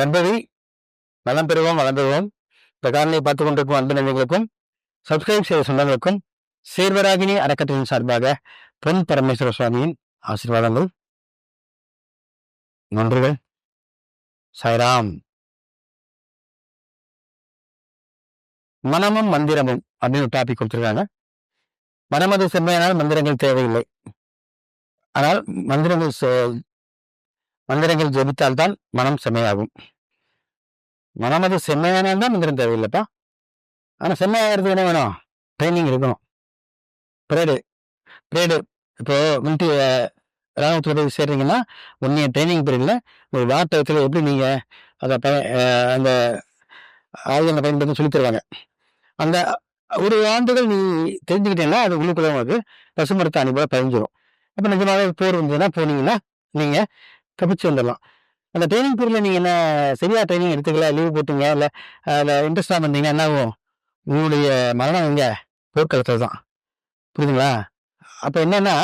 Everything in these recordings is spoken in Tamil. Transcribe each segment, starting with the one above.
நண்பவி நலம் பெறுவோம் வளம் பெறுவோம் இந்த காரணியை பார்த்து கொண்டிருக்கும் அன்பு நண்பர்களுக்கும் சப்ஸ்கிரைப் செய்த சொந்தங்களுக்கும் சேர்வராகினி அறக்கட்டளையின் சார்பாக பொன் பரமேஸ்வர சுவாமியின் ஆசீர்வாதங்கள். நன்றிகள் சாய்ராம். மனமும் மந்திரமும் அப்படின்னு ஒரு டாபிக் கொடுத்துருக்காங்க. மனமது செம்மையானால் மந்திரங்கள் தேவையில்லை. ஆனால் மந்திரங்கள் மந்திரங்கள் ஜெபித்தால்தான் மனம் செம்மையாகும். மனமது செம்மையானால் தான் மந்திரம் தேவையில்லைப்பா. ஆனால் செம்மையாகிறது என்ன வேணும்? ட்ரைனிங் இருக்கணும். பிரேடு பிரேடு இப்போ மிலிட்ரி ராணுவத்தில் போய் சேர்றீங்கன்னா உன்னைய ட்ரைனிங் பீரியடில் ஒரு வாட்டத்தில் எப்படி நீங்கள் அதை ப- அந்த ஆயுதங்களை பயன்படுத்தி சொல்லி தருவாங்க. அந்த ஒரு ஆண்டுகள் நீ தெரிஞ்சுக்கிட்டீங்கன்னா அது உள்ளுக்குள்ள உங்களுக்கு பசுமரத்தை அனுபவ பதிஞ்சிரும். அப்போ நிஜமாக போர் வந்ததுன்னா போனீங்கன்னா நீங்கள் தப்பிச்சு வந்துடலாம். அந்த ட்ரைனிங் பீரியடில் நீங்கள் என்ன சரியா ட்ரைனிங் எடுத்துக்கல லீவ் போட்டீங்க இல்லை அதில் இன்ட்ரெஸ்டாக வந்தீங்கன்னா என்ன ஆகும்? உங்களுடைய மரணம் இங்கே போர்க்களத்தில் தான். புரியுதுங்களா? அப்போ என்னன்னா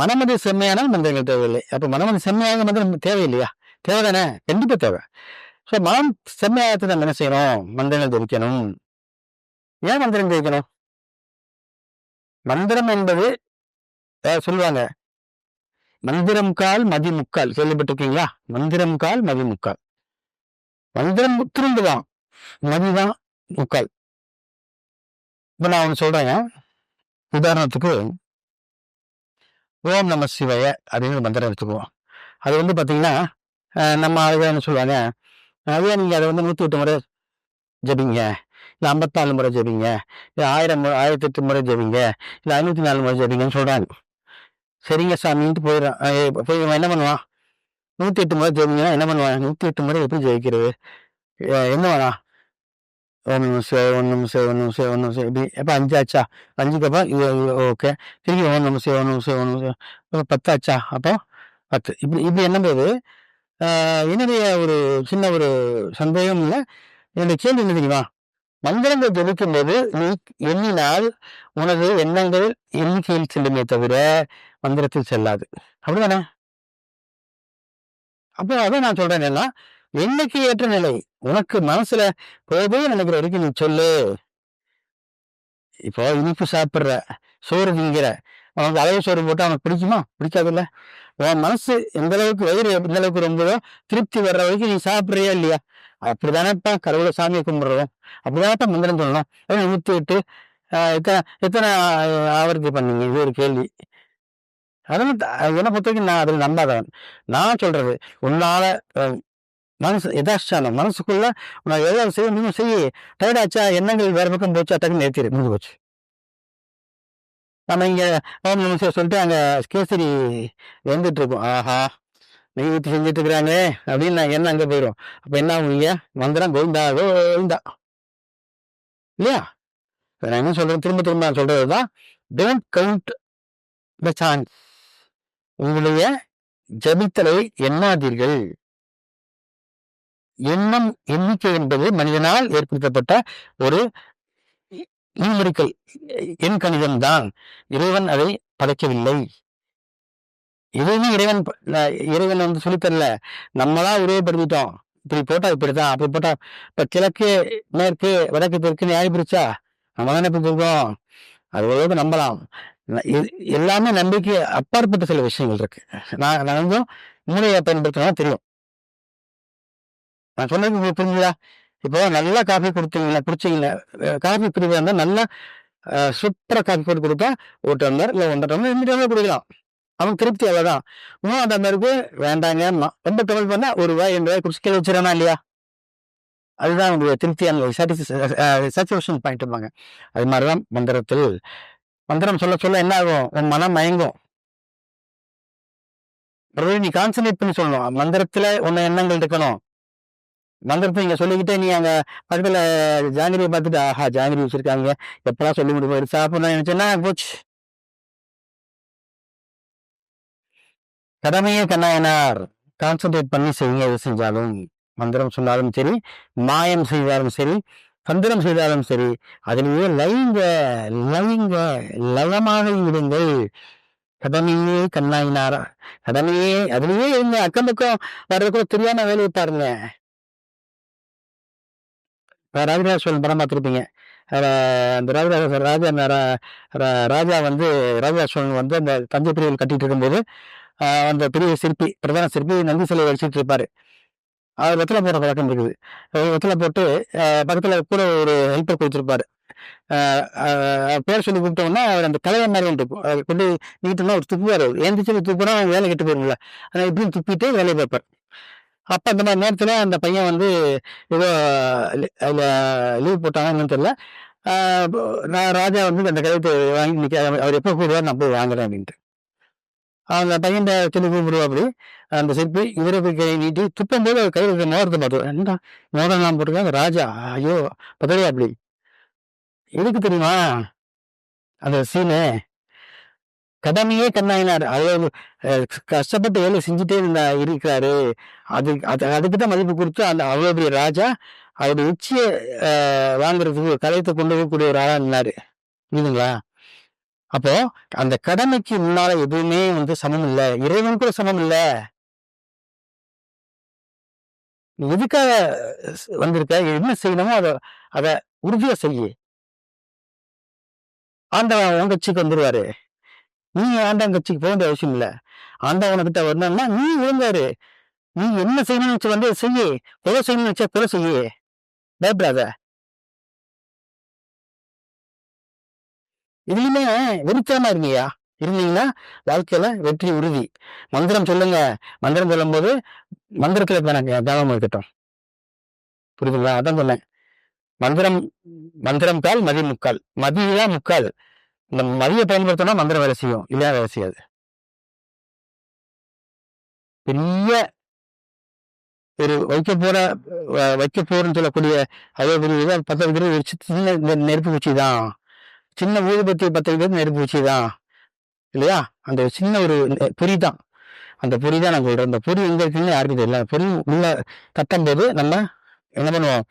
மனமதி செம்மையான மந்திரங்கள் தேவையில்லை. அப்போ மனமதி செம்மையாக மந்திரம் தேவையில்லையா? தேவை தானே கண்டிப்பாக தேவை. ஸோ மனம் செம்மையாகத்தை நம்ம என்ன செய்யணும்? மந்திரங்கள் தெரிவிக்கணும் ஏன் மந்திரம் தெரிவிக்கணும் மந்திரம் என்பது சொல்லுவாங்க மந்திரம் கால் மதி முக்கால் கேள்விப்பட்டிருக்கீங்களா? மந்திரம் கால் மதி முக்கால் மந்திரம் திருண்டு தான் மதிதான் முக்கால். இப்ப நான் ஒன்று சொல்றேன் உதாரணத்துக்கு ஓம் நம சிவய அப்படின்னு ஒரு மந்திரம் எடுத்துக்குவோம் அது வந்து பார்த்தீங்கன்னா நம்ம ஆளுங்க என்ன சொல்லுவாங்க? அதே நீங்கள் அதை வந்து நூற்றி எட்டு முறை ஜெபிங்க. இல்லை ஐம்பத்தாலு முறை ஜெபிங்க. இல்லை ஆயிரம் முறை ஆயிரத்தி எட்டு முறை ஜெபிங்க. இல்லை ஐநூற்றி நாலு முறை ஜெபிங்கன்னு சொல்கிறாங்க சரிங்க சாமின்ட்டு போயிடுறான் போய் இவன் என்ன பண்ணுவான்? நூற்றி எட்டு முறை ஜெயிங்கன்னா என்ன பண்ணுவான்? நூற்றி எட்டு முறை எப்படி ஜெயிக்கிறது? என்ன வேணா? ஒன்று நிமிஷம் ஒன்று நிமிஷம் ஒன்று நிமிஷம் ஒன்று நிமிஷம் இப்படி எப்போ அஞ்சாச்சா அஞ்சுக்கு அப்புறம் இது ஓகே. திரும்பி ஒன்று நிமிஷம் ஒன்று நிமிஷம் ஒன்று நிமிஷம் அப்புறம் அப்போ பத்து. இப்படி இப்படி என்னும்போது ஆஹ் என்னுடைய ஒரு சின்ன ஒரு சந்தேகம் இல்லை. என்னுடைய கேள்வி என்ன தெரியுமா? மந்திரங்கள் ஜெபிக்கும் போது நீ எண்ணினால் உனது எண்ணங்கள் எண்ணிக்கையில் செல்லுமே தவிர மந்திரத்தில் செல்லாது. அப்படிதானே அப்போ அதான் நான் சொல்றேன் எல்லாம் என்னைக்கு ஏற்ற நிலை. உனக்கு மனசுல போதே நினைக்கிற வரைக்கும் நீ சொல்லு. இப்போ இனிப்பு சாப்பிட்ற சோறு திங்கிற அவனுக்கு அளவு சோறு போட்டு அவனுக்கு பிடிக்குமா? பிடிக்காதுல்ல? உன் மனசு எந்த அளவுக்கு வயிறு எந்த அளவுக்கு ரொம்பதோ திருப்தி வர்ற வரைக்கும் நீ சாப்பிட்றியா இல்லையா? அப்படிதானேப்பா கடவுளை சாமியை கும்பிடுறோம். அப்படிதானப்பா மந்திரம் சொல்லணும். நூற்றி எட்டு எத்தனை எத்தனை ஆவர்த்தி பண்ணீங்க? இது ஒரு கேள்வி. அதெல்லாம் என்னை பொறுத்த வரைக்கும் நான் அதில் நம்பாதவன். நான் சொல்றது உன்னால மனசு எதாச்சானம் மனசுக்குள்ள நான் எதாவது செய்ய முடியும் செய்ய. டயர்டாச்சா எண்ணங்கள் வேற பக்கம் போச்சா டக்குன்னு நிறுத்திடு முடிஞ்சு போச்சு. நம்ம இங்கே ஓம் நம சொல்லிட்டு அங்கே கேசரி வந்துட்டுருக்கோம் ஆஹா நெய் ஊற்றி செஞ்சுட்டு இருக்கிறாங்க அப்படின்னு நான் என்ன அங்கே போயிடும் அப்போ என்ன ஆகும் இங்க? மந்திரம் கோவிந்தா கோவிந்தா. இல்லையா? நான் என்ன சொல்கிறேன் திரும்ப திரும்ப நான் சொல்கிறது தான் டோன்ட் கவுண்ட் த சான்ஸ் உங்களுடைய ஜபித்தலை எண்ணாதீர்கள். எண்ணம் எண்ணிக்கை என்பது மனிதனால் ஏற்படுத்தப்பட்ட ஒரு நியூமரிக்கல் எண் கணிதம் தான். இறைவன் அதை படைக்கவில்லை. எதுவுமே இறைவன் இறைவன் வந்து சொல்லித்தரல நம்மளா உருவப்படுத்திட்டோம் இப்படி போட்டா இப்படிதான் அப்படி போட்டா இப்ப கிழக்கு மேற்கு வடக்கு தெற்கு நியாய பிரிச்சா நம்ம தானே இப்படி இருக்கோம் அது ஓரளவுக்கு நம்பலாம். எல்லாமே நம்பிக்கை அப்பாற்பட்ட சில விஷயங்கள் இருக்கு. நான் நான் வந்து மூளையை பயன்படுத்தினா தெரியும். நான் சொன்னது உங்களுக்கு புரிஞ்சுதா? இப்போ நல்லா காஃபி கொடுத்தீங்களா குடிச்சீங்களா காஃபி பிரிவாக இருந்தால் நல்லா சூப்பராக காஃபி போட்டு கொடுத்தா ஒரு டம்ளர் இல்லை ஒன்றரை டம்ளர் ரெண்டு டம்ளர் குடிக்கலாம். அவன் திருப்தி அவ்வளோதான் அந்த மாதிரி வேண்டாங்க ரொம்ப டம்ளர் பண்ணால் ஒரு ரூபாய் ரெண்டு ரூபாய் குடிச்சு கீழே வச்சிடறானா இல்லையா? அதுதான் உங்களுடைய திருப்தியான சாட்டிஸ்ஃபேக்ஷன் பாயிண்ட் அது மாதிரி தான் மந்திரத்தில் மந்திரம் சொல்ல சொல்ல என்ன ஆகும் உன் மனம் மயங்கும். அதாவது நீ கான்சன்ட்ரேட் பண்ணி சொல்லணும். மந்திரத்துல உன்ன எண்ணங்கள் இருக்கணும். மந்திரத்தை நீங்க சொல்லிக்கிட்டே நீ அங்க பக்கத்துல ஜாங்கிரியை பார்த்துட்டு ஆஹா ஜாங்கிரி வச்சிருக்காங்க. எப்படா சொல்லி முடிப்போம் சாப்பிடணும் நினைச்சேன்னா போச்சு. கடமையே கண்ணாயனார். கான்சென்ட்ரேட் பண்ணி செய்யுங்க எது செஞ்சாலும். மந்திரம் சொன்னாலும் சரி மாயம் செய்தாலும் சரி தந்திரம் செய்தாலும் சரி அதிலேயே லயிங்க லயிங்க லயமாக இருங்கள். கடமையே கண்ணாயினாரா கடமையே அதுலயே இருங்க. அக்கம் பக்கம் வர்றதுக்குள்ள தெரியாம வேலையை பாருங்க ராஜராஜ சோழன் படம் பார்த்துருப்பீங்க. அந்த ராஜராஜ ராஜா ரா- ராஜா வந்து ராஜராஜ சோழன் வந்து அந்த தஞ்சை பிரிவில் கட்டிட்டு இருக்கும்போது அந்த பெரிய சிற்பி பிரதான சிற்பி நந்தி சிலை வச்சுட்டு இருப்பாரு. அவர் வெத்தலை போடுற பழக்கம் இருக்குது. வெத்தலை போட்டு பக்கத்தில் கூட ஒரு ஹெல்ப்பர் கொடுத்துருப்பாரு. பேர் சொல்லி கூப்பிட்டோம்னா அவர் அந்த கலையை மாதிரி இருக்கும். அதை கொண்டு நீட்டோம்னா ஒரு துப்புவார். அவர் எந்திரிச்சு துப்புனா வேலை கெட்டு போயிருங்களா ஆனால் இப்படியும் துப்பிட்டு வேலையை பார்ப்பார். அப்போ அந்த மாதிரி நேரத்தில் அந்த பையன் வந்து ஏதோ அதில் லீவ் போட்டாங்க என்னன்னு தெரியல. நான் ராஜா வந்து அந்த கலையத்தை வாங்கி நிற்க அவர் எப்போ கூடுவார் நான் போய் வாங்குறேன் அப்படின்ட்டு. அந்த பையன் சொல்லி கூப்பிடுவாப்படி அந்த சிற்பி இவரை போய் கையை நீட்டி துப்பும் போது அவர் கையில் இருக்கிற நேரத்தை பார்த்தோம் என்ன நேரம் நான் போட்டிருக்காங்க ராஜா ஐயோ பதவியா அப்படி எதுக்கு தெரியுமா? அந்த சீனு கடமையே கண்ணாயினார். அவ்வளவு கஷ்டப்பட்டு வேலை செஞ்சுட்டே இருந்தா இருக்கிறாரு. அது அது அதுக்கு தான் மதிப்பு கொடுத்து அந்த அவ்வளோ பெரிய ராஜா அவருடைய உச்சியை வாங்குறதுக்கு கலையத்தை கொண்டு போகக்கூடிய ஒரு ஆளாக இருந்தார் புரியுதுங்களா? அப்போ அந்த கடமைக்கு முன்னால எதுவுமே வந்து சமம் இல்லை. இறைவன் கூட சமம் இல்லை. எதுக்காக வந்திருக்க? என்ன செய்யணுமோ அதை அதை உறுதியா செய்ய ஆண்டவன் உன் கட்சிக்கு வந்துருவாரு. நீ ஆண்டவன் கட்சிக்கு போக வேண்டிய அவசியம் இல்லை. ஆண்டவன் கிட்ட வரணும்னா நீ விழுந்தாரு நீ என்ன செய்யணும்னு வச்சு வந்து செய்ய. கொலை செய்யணும்னு வச்சா கொலை செய்யு. பயப்படாத. இதுலயுமே வெறித்தனமா இருங்கய்யா. இருந்தீங்கன்னா வாழ்க்கையில வெற்றி உறுதி. மந்திரம் சொல்லுங்க. மந்திரம் சொல்லும் போது மந்திரத்துல வேணாங்க கவனம் இருக்கட்டும். புரியுதுங்களா? அதான் சொன்னேன். மந்திரம் மந்திரம் கால் மதி முக்கால். மதியா முக்கால். இந்த மதியை பயன்படுத்தினா மந்திரம் வேலை செய்யும். இல்லையா வேலை செய்யாது. பெரிய ஒரு வைக்க போற வைக்க போறேன்னு சொல்லக்கூடிய அதே பெரிய இதை பத்த வைக்கிறது இந்த நெருப்பு குச்சி தான் சின்ன ஊதுபத்தி பத்து பேர் நெருப்பு வச்சுதான். தான் இல்லையா? அந்த சின்ன ஒரு பொறி தான். அந்த பொறி தான் நான் சொல்றேன். அந்த பொறி எங்க இருக்குன்னு யாருக்கும் தெரியல. பொறி உள்ள தட்டும் போது நம்ம என்ன பண்ணுவோம்?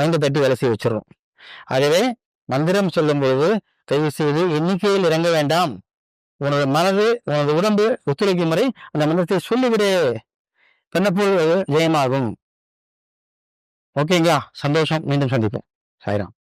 மைண்டை தட்டி வேலை செய்ய வச்சிடறோம். ஆகவே மந்திரம் சொல்லும்போது தயவு செய்து எண்ணிக்கையில் இறங்க வேண்டாம். உனது மனது உனது உடம்பு ஒத்துழைக்கும் முறை அந்த மந்திரத்தை சொல்லிவிடு. பெண்ணப்போது ஜெயமாகும். ஓகேங்களா? சந்தோஷம். மீண்டும் சந்திப்போம். சாய்ராம்.